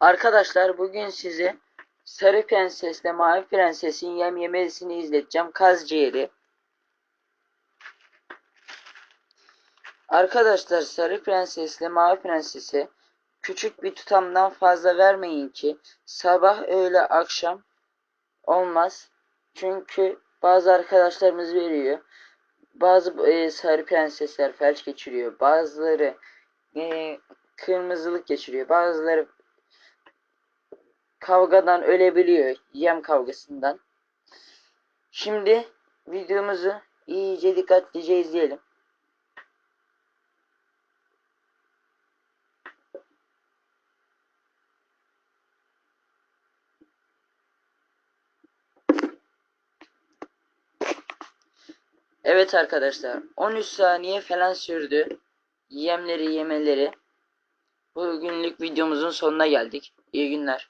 Arkadaşlar bugün size Sarı Prensesle Mavi Prenses'in yem yemesini izleteceğim. Kaz ciğeri. Arkadaşlar Sarı Prensesle Mavi Prenses'e küçük bir tutamdan fazla vermeyin ki sabah öğle akşam olmaz. Çünkü bazı arkadaşlarımız veriyor. Bazı e, sarı prensesler felç geçiriyor. Bazıları e, kırmızılık geçiriyor. Bazıları kavgadan ölebiliyor. Yem kavgasından. Şimdi videomuzu iyice dikkatlice izleyelim. Evet arkadaşlar 13 saniye falan sürdü. Yemleri yemeleri. Bugünlük videomuzun sonuna geldik. İyi günler.